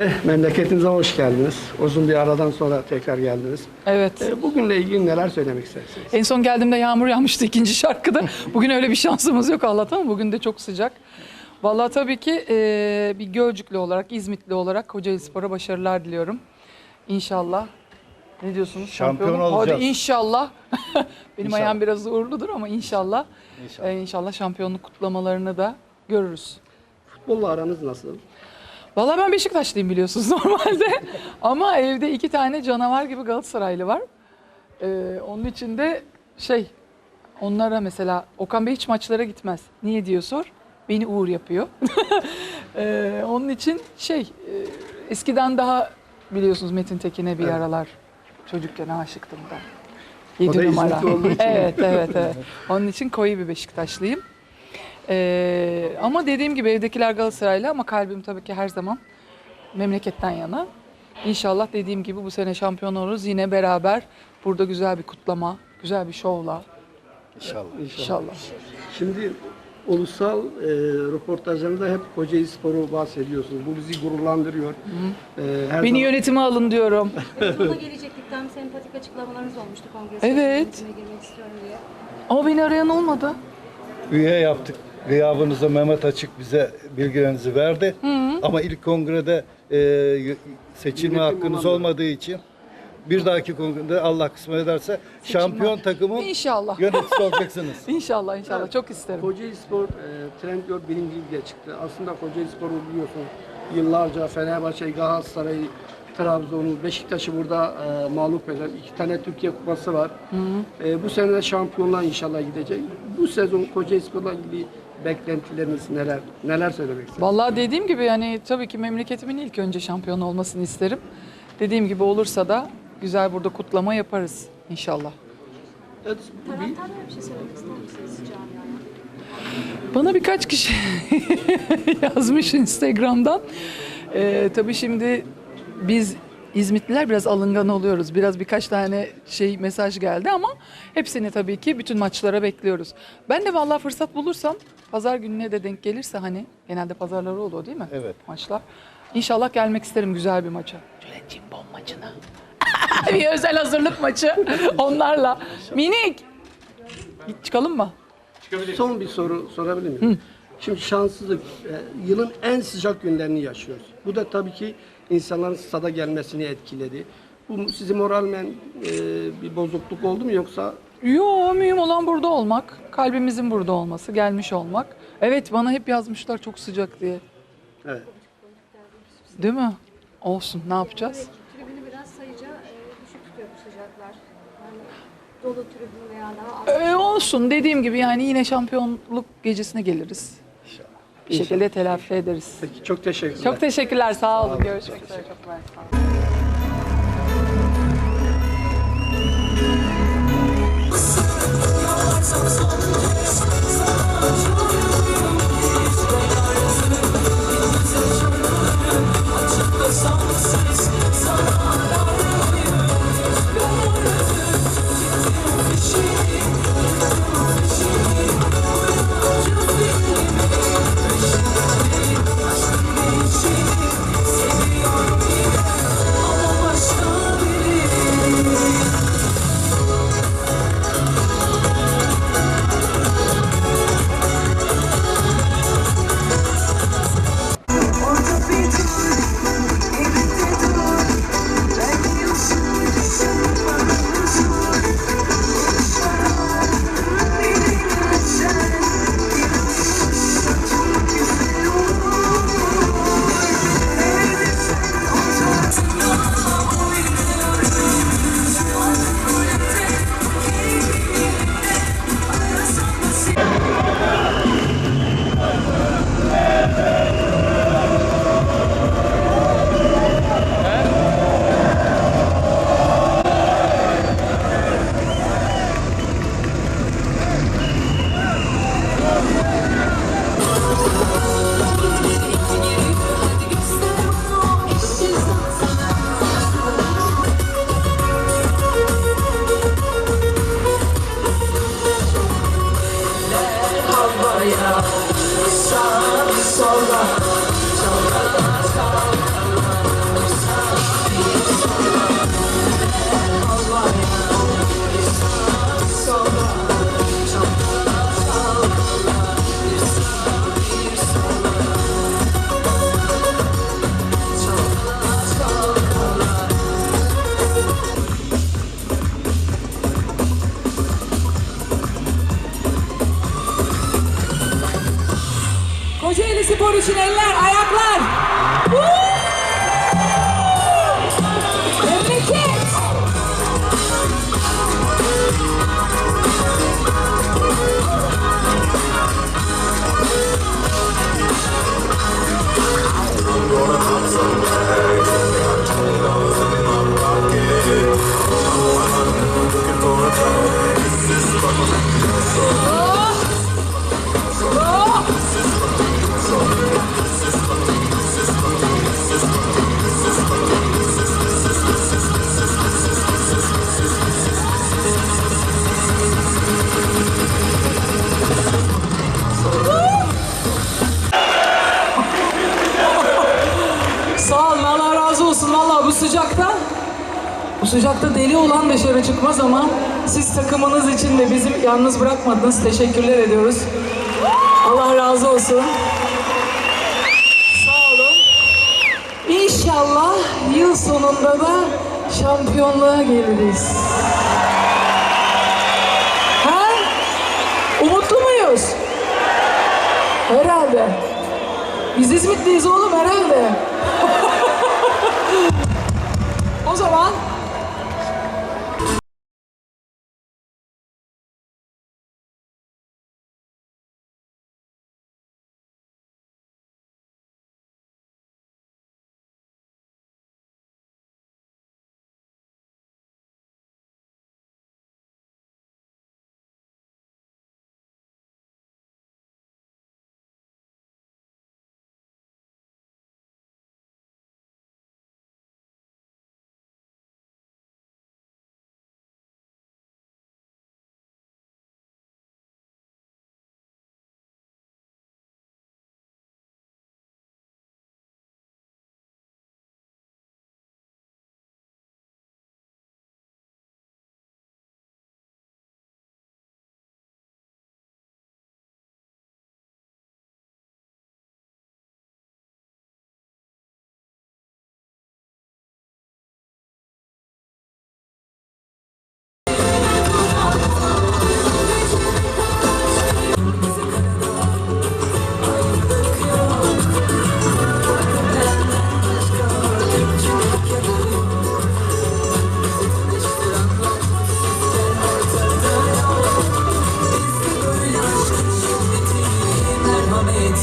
Eh, Memleketinize hoş geldiniz. Uzun bir aradan sonra tekrar geldiniz. Evet. Eh, Bugünle ilgili neler söylemek istersiniz? En son geldiğimde yağmur yağmıştı ikinci şarkıda. Bugün öyle bir şansımız yok Allah'tan ama bugün de çok sıcak. Vallahi tabii ki e, bir Gölcüklü olarak, İzmitli olarak Kocaeli Spor'a başarılar diliyorum. İnşallah. Ne diyorsunuz? Şampiyon olacağız. Hadi inşallah. Benim İnşallah. ayağım biraz uğurludur ama inşallah. İnşallah. e, inşallah şampiyonluk kutlamalarını da görürüz. Futbolla aranız nasıl? Vallahi ben Beşiktaşlıyım biliyorsunuz normalde. Ama evde iki tane canavar gibi Galatasaraylı var. Ee, onun için de şey, onlara mesela Okan Bey hiç maçlara gitmez. Niye diyor sor. Beni Uğur yapıyor. Ee, onun için şey, e, eskiden daha biliyorsunuz Metin Tekin'e bir Evet. aralar çocukken aşıktım da. O 7 da numara. Evet, evet, evet. Onun için koyu bir Beşiktaşlıyım. Ee, ama dediğim gibi evdekiler Galatasaraylı ama kalbim tabii ki her zaman memleketten yana. İnşallah dediğim gibi bu sene şampiyon oluruz. Yine beraber burada güzel bir kutlama, güzel bir şovla İnşallah. inşallah. Şimdi ulusal e, röportajlarında hep Kocaeli Spor'u bahsediyorsunuz. Bu bizi gururlandırıyor. E, her Beni zaman- yönetime alın diyorum. Sonuna gelecektik. Tam sempatik açıklamalarınız olmuştu kongre Evet. Ama beni arayan olmadı. Üye yaptık. Gıyabınızda Mehmet Açık bize bilgilerinizi verdi. Ama ilk kongrede e, seçilme Yönetim hakkınız olamadı. olmadığı için bir dahaki kongrede Allah kısmet ederse şampiyon takımın İnşallah. yöneticisi olacaksınız. İnşallah inşallah çok isterim. Kocaeli Spor e, Trendyol birinci lige çıktı. Aslında Kocaeli Spor'u biliyorsun yıllarca Fenerbahçe, Galatasaray, Trabzon'u, Beşiktaş'ı burada e, mağlup eden iki tane Türkiye Kupası var. E, bu sene de şampiyonluğa inşallah gidecek. Bu sezon Kocaeli Spor'la ilgili beklentileriniz neler? Neler söylemek istersiniz? Vallahi dediğim gibi yani tabii ki memleketimin ilk önce şampiyon olmasını isterim. Dediğim gibi olursa da güzel burada kutlama yaparız inşallah. Evet, bir- Taraftarlara bir şey söylemek ister misiniz camiaya? Bana birkaç kişi yazmış Instagram'dan. Ee, tabii şimdi biz İzmitliler biraz alıngan oluyoruz. Biraz birkaç tane şey mesaj geldi ama hepsini tabii ki bütün maçlara bekliyoruz. Ben de vallahi fırsat bulursam pazar gününe de denk gelirse hani genelde pazarları oluyor değil mi? Evet. Maçlar. İnşallah gelmek isterim güzel bir maça. Şöyle cimbom maçına. bir özel hazırlık maçı onlarla. Minik. Git çıkalım mı? Son bir soru sorabilir miyim? Şimdi şanssızlık, e, yılın en sıcak günlerini yaşıyoruz. Bu da tabii ki insanların stada gelmesini etkiledi. Bu sizi moralmen e, bir bozukluk oldu mu yoksa Yo mühim olan burada olmak. Kalbimizin burada olması, gelmiş olmak. Evet bana hep yazmışlar çok sıcak diye. evet. Değil mi? Olsun ne yapacağız? Evet, tribünü biraz sayıca e, düşük tutuyor bu sıcaklar. Yani dolu tribün veya daha az. Ee, olsun dediğim gibi yani yine şampiyonluk gecesine geliriz. Bir şekilde telafi ederiz. Peki çok teşekkürler. Çok teşekkürler sağ olun. Görüşmek üzere. Çok. 감사합니다. İçin eller, bu sıcakta deli olan dışarı çıkmaz ama siz takımınız için de bizi yalnız bırakmadınız. Teşekkürler ediyoruz. Allah razı olsun. Sağ olun. İnşallah yıl sonunda da şampiyonluğa geliriz. Ha? Umutlu muyuz? Herhalde. Biz İzmitliyiz oğlum herhalde. o zaman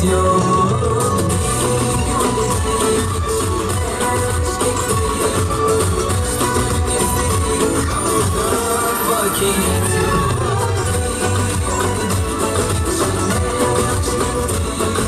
You.